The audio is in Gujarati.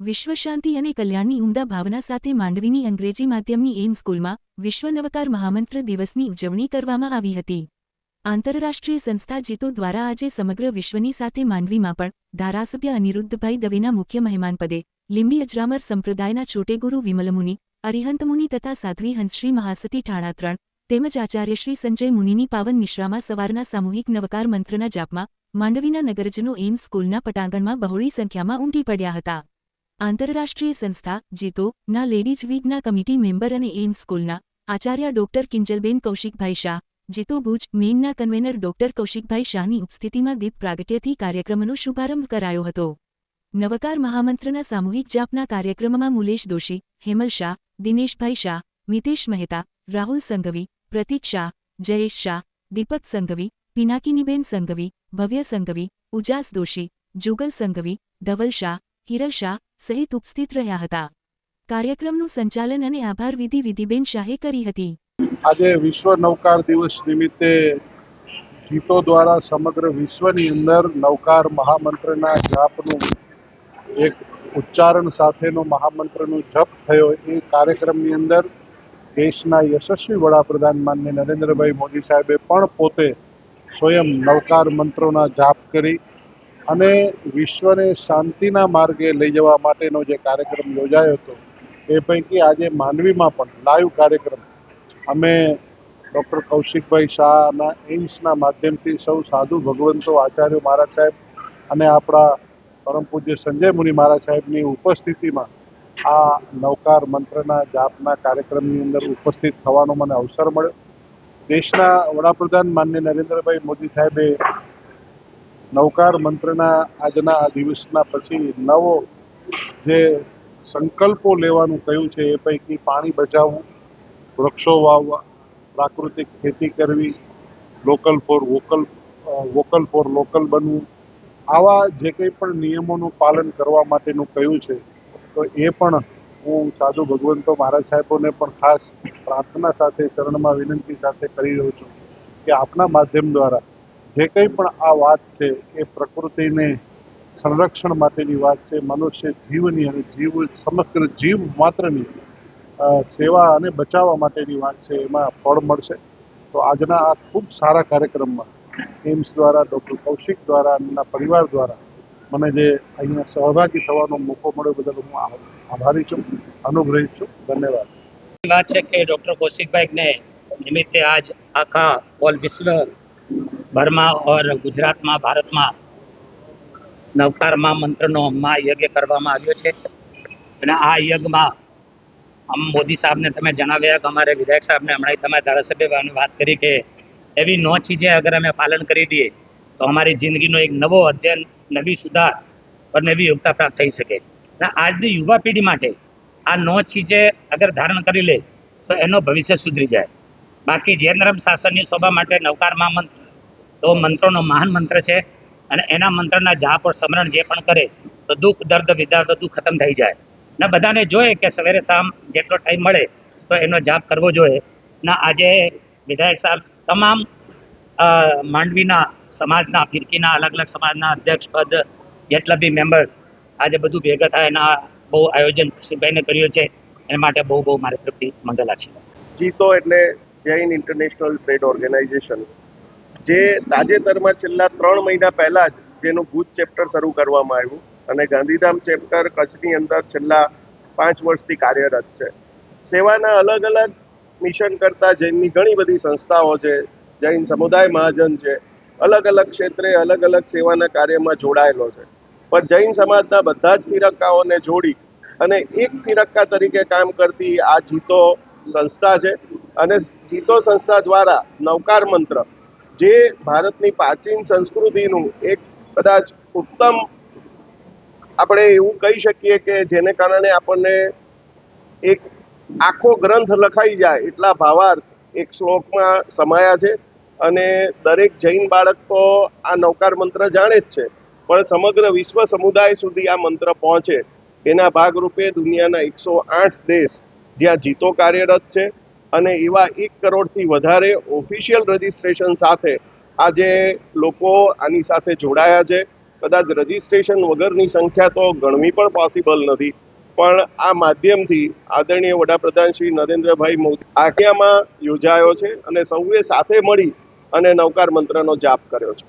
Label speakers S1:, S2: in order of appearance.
S1: વિશ્વ શાંતિ અને કલ્યાણની ઉમદા ભાવના સાથે માંડવીની અંગ્રેજી માધ્યમની એમ સ્કૂલમાં વિશ્વ નવકાર મહામંત્ર દિવસની ઉજવણી કરવામાં આવી હતી. આંતરરાષ્ટ્રીય સંસ્થા જીતો દ્વારા આજે સમગ્ર વિશ્વની સાથે માંડવીમાં પણ ધારાસભ્ય અનિરુદ્ધભાઈ દવેના મુખ્ય મહેમાનપદે લીંબી અજરામર સંપ્રદાયના છોટેગુરુ વિમલમુનિ અરિહંતમુનિ તથા સાધ્વી હંસશ્રી મહાસતી ઠાણા ત્રણ તેમજ આચાર્યશ્રી સંજય મુનિની પાવન નિશ્રામાં સવારના સામૂહિક નવકાર મંત્રના જાપમાં માંડવીના નગરજનો એમ્સ સ્કૂલના પટાંગણમાં બહોળી સંખ્યામાં ઉમટી પડ્યા હતા. આંતરરાષ્ટ્રીય સંસ્થા, જીતો, ના લેડીઝ વીગના કમિટી મેમ્બર અને એમ્સ સ્કૂલના, આચાર્ય ડોક્ટર કિંજલબેન કૌશિકભાઈ શાહ, જીતો ભુજ, મેઇનના કન્વેનર ડોક્ટર કૌશિકભાઈ શાહની ઉપસ્થિતિમાં દીપ પ્રાગટ્યથી કાર્યક્રમનો શુભારંભ કરાયો હતો. નવકાર મહામંત્રના સામૂહિક જાપના કાર્યક્રમમાં મુલેશ દોશી, હેમલ શાહ, દિનેશભાઈ શાહ, મિતેશ મહેતા, રાહુલ સંઘવી, પ્રતીક શાહ, જયેશ શાહ, દીપક સંઘવી, પિનાકીનીબેન સંઘવી, ભવ્ય સંઘવી, ઉજાસ દોશી, જુગલ સંઘવી, ધવલ શાહ હિરલ શાહ સહિત ઉપસ્થિત રહ્યા હતા. કાર્યક્રમનું સંચાલન અને આભાર વિધિ વિધિબેન શાહે કરી હતી.
S2: આજે વિશ્વ નૌકાર દિવસ નિમિત્તે જીતો દ્વારા સમગ્ર વિશ્વની અંદર નૌકાર મહામંત્રના જાપનું એક ઉચ્ચારણ સાથેનો મહામંત્રનો જપ થયો. એ કાર્યક્રમની અંદર દેશના યશસ્વી વડાપ્રધાન માન્ય નરેન્દ્રભાઈ મોદી સાહેબે પણ પોતે સ્વયં નવકાર મંત્રોના જાપ કરી અને વિશ્વને શાંતિના માર્ગે લઈ જવા માટેનો જે કાર્યક્રમ યોજાયો હતો, એ પૈકી આજે માંડવીમાં પણ લાઈવ કાર્યક્રમ. અમે ડૉક્ટર કૌશિકભાઈ શાહના એઇમ્સના માધ્યમથી સૌ સાધુ ભગવંતો આચાર્ય મહારાજ સાહેબ અને આપણા પરમ પૂજ્ય સંજય મુનિ મહારાજ સાહેબની ઉપસ્થિતિમાં આ નવકાર મંત્રના જાપના કાર્યક્રમની અંદર ઉપસ્થિત થવાનો મને અવસર મળ્યો. દેશના વડાપ્રધાન માન્ય નરેન્દ્રભાઈ મોદી સાહેબે નવકાર મંત્રના આજના દિવસના પછી નવો જે સંકલ્પો લેવાનું કહ્યું છે એ પૈકી પાણી બચાવવું, વૃક્ષો વાવવા, પ્રાકૃતિક ખેતી કરવી, local for vocal vocal for local બનવું, આવા જે કંઈ પણ નિયમોનું પાલન કરવા માટેનું કહ્યું છે, તો એ પણ હું સાધુ ભગવંતો મહારાજ સાહેબોને પણ ખાસ પ્રાર્થના સાથે, ચરણમાં વિનંતી સાથે કરી રહ્યો છું કે આપના માધ્યમ દ્વારા જે કંઈ પણ આ વાત છે, એ પ્રકૃતિને સંરક્ષણ માટેની વાત છે, મનુષ્ય જીવની અને જીવ સમગ્ર જીવ માત્રની સેવા અને બચાવવા માટેની વાત છે, એમાં ફળ મળશે. તો આજના આ ખૂબ સારા કાર્યક્રમમાં એમ્સ દ્વારા, ડૉક્ટર કૌશિક દ્વારા, એમના પરિવાર દ્વારા મને જે અહીંયા સહભાગી થવાનો મોકો મળ્યો બદલ હું આભારી છું અનુગ્રહિત છું, ધન્યવાદ.
S3: વાત છે કે ડૉક્ટર કૌશિકભાઈને નિમિત્તે આજ આખા ઓલ વિશ્વ ભરમાં ઓર ગુજરાતમાં, ભારતમાં નવકારમાં મંત્રનો મહાયજ્ઞ કરવામાં આવ્યો છે. અને આ યજ્ઞમાં આમ મોદી સાહેબને તમે જણાવ્યા કે અમારે વિધાયક સાહેબને હમણાં તમે ધારાસભ્ય વાત કરી કે એવી નો ચીજે અગર અમે પાલન કરી દઈએ, તો અમારી જિંદગીનો એક નવો અધ્યયન, નવી સુધાર પર નવી યોગતા પ્રાપ્ત થઈ શકે. અને આજની યુવા પેઢી માટે આ નો ચીજે અગર ધારણ કરી લે, તો એનો ભવિષ્ય સુધરી જાય. બાકી જૈનરમ શાસનની શોભા માટે નવકારમાં મંત્ર તો મંત્રોનો મહાન મંત્ર છે અને એના મંત્રના જાપ ઓર સ્મરણ જે પણ કરે, તો દુઃખ, દર્દ વિદાર બધું ખતમ થઈ જાય. ને બધાને જોઈએ કે સવેરે શામ જેટલો ટાઈમ મળે, તો એનો જાપ કરવો જોઈએ ને આજે વિધાયક સાહેબ તમામ માંડવીના સમાજના, ફિરકીના અલગ અલગ સમાજના અધ્યક્ષ પદ, જેટલા બી મેમ્બર આજે બધું ભેગા થાય એના બહુ આયોજન કુશીભાઈને કર્યું છે એના માટે બહુ બહુ મારી તરફથી મંગલા છે.
S4: જીતો એટલે જૈન ઇન્ટરનેશનલ ટ્રેડ ઓર્ગેનાઇઝેશન. જે તાજેતરમાં છેલ્લા ત્રણ મહિના પહેલા જ જેનું ભુજ ચેપ્ટર શરૂ કરવામાં આવ્યું અને ગાંધીધામ ચેપ્ટર કચ્છની અંદર છેલ્લા પાંચ વર્ષથી કાર્યરત છે. સેવાના અલગ અલગ મિશન કરતા જૈનની ઘણી બધી સંસ્થાઓ છે, જૈન સમુદાય મહાજન છે, અલગ અલગ ક્ષેત્રે અલગ અલગ સેવાના કાર્યમાં જોડાયેલો છે. પણ જૈન સમાજના બધા જ ફિરક્કાઓને જોડી અને એક ફિરક્કા તરીકે કામ કરતી આ જીતો સંસ્થા છે અને જીતો સંસ્થા દ્વારા નવકાર મંત્ર જે ભારતની પ્રાચીન સંસ્કૃતિનું એક કદાચ ઉત્તમ આપણે એવું કહી શકીએ કે જેને કારણે આપણને એક આખો ગ્રંથ લખાઈ જાય એટલા ભાવાર્થ એક શ્લોકમાં સમાયા છે અને દરેક જૈન બાળક તો આ નૌકાર મંત્ર જાણે જ છે. પણ સમગ્ર વિશ્વ સમુદાય સુધી આ મંત્ર પહોંચે. એના ભાગરૂપે દુનિયાના એકસો આઠ દેશ જ્યાં જીતો કાર્યરત છે. અને એવા એક કરોડથી વધારે ઓફિશિયલ રજિસ્ટ્રેશન સાથે આજે લોકો આની સાથે જોડાયા છે. કદાચ રજિસ્ટ્રેશન વગરની સંખ્યા તો ગણવી પણ પોસિબલ નથી. પણ આ માધ્યમથી આદરણીય વડાપ્રધાન શ્રી નરેન્દ્રભાઈ મોદી આખ્યામાં યોજાયો છે અને સૌએ સાથે મળી અને નવકાર મંત્રનો જાપ કર્યો છે.